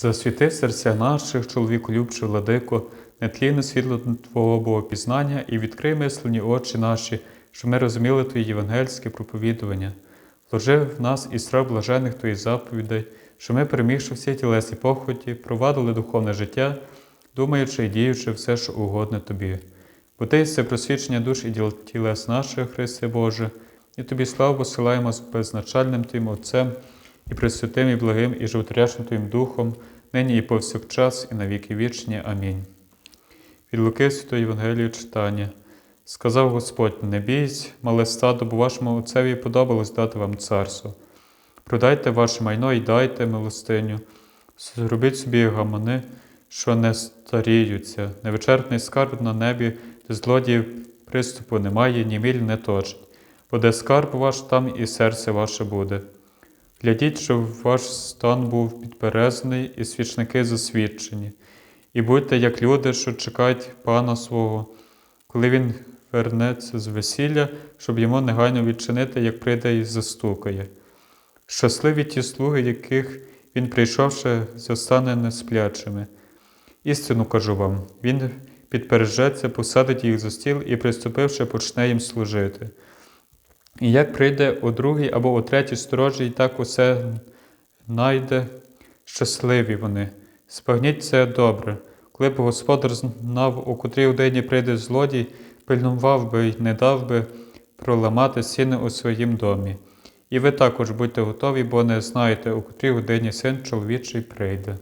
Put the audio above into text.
Засвіти серця наших, чоловіку любче, владико, нетлінне світло Твого Богопізнання і відкрий мислені очі наші, щоб ми розуміли Твої євангельське проповідування. Вложи в нас і страв блажених Твоїх заповідей, що ми, перемігши всі тілесні похоті, провадили духовне життя, думаючи і діючи все, що угодне Тобі. Бо Ти це просвічення душ і діл тілес наших, Христе Боже, і Тобі славу посилаємо з беззначальним Твоїм Отцем, і пресвятим, і благим, і животряшним Духом, нині і повсякчас, і на віки вічні. Амінь. Від Луки Святої Євангелії читання. Сказав Господь: Не бійсь, мале стадо, бо вашому отцеві подобалось дати вам царство. Продайте ваше майно і дайте милостиню, зробіть собі гамани, що не старіються, невичерпний скарб на небі, де злодіїв приступу немає, ні міль не точить, бо де скарб ваш, там і серце ваше буде. Глядіть, щоб ваш стан був підперезаний і свічники засвідчені, і будьте як люди, що чекають пана свого, коли він вернеться з весілля, щоб йому негайно відчинити, як прийде і застукає. Щасливі ті слуги, яких він, прийшовши, застане несплячими. Істину кажу вам, він підпережеться, посадить їх за стіл і, приступивши, почне їм служити. І як прийде у другій або у третій сторожі, і так усе найде, щасливі вони. Спагніть це добре. Коли б господар знав, у котрій годині прийде злодій, пильнував би й не дав би проламати сіни у своїм домі. І ви також будьте готові, бо не знаєте, у котрій годині син чоловічий прийде.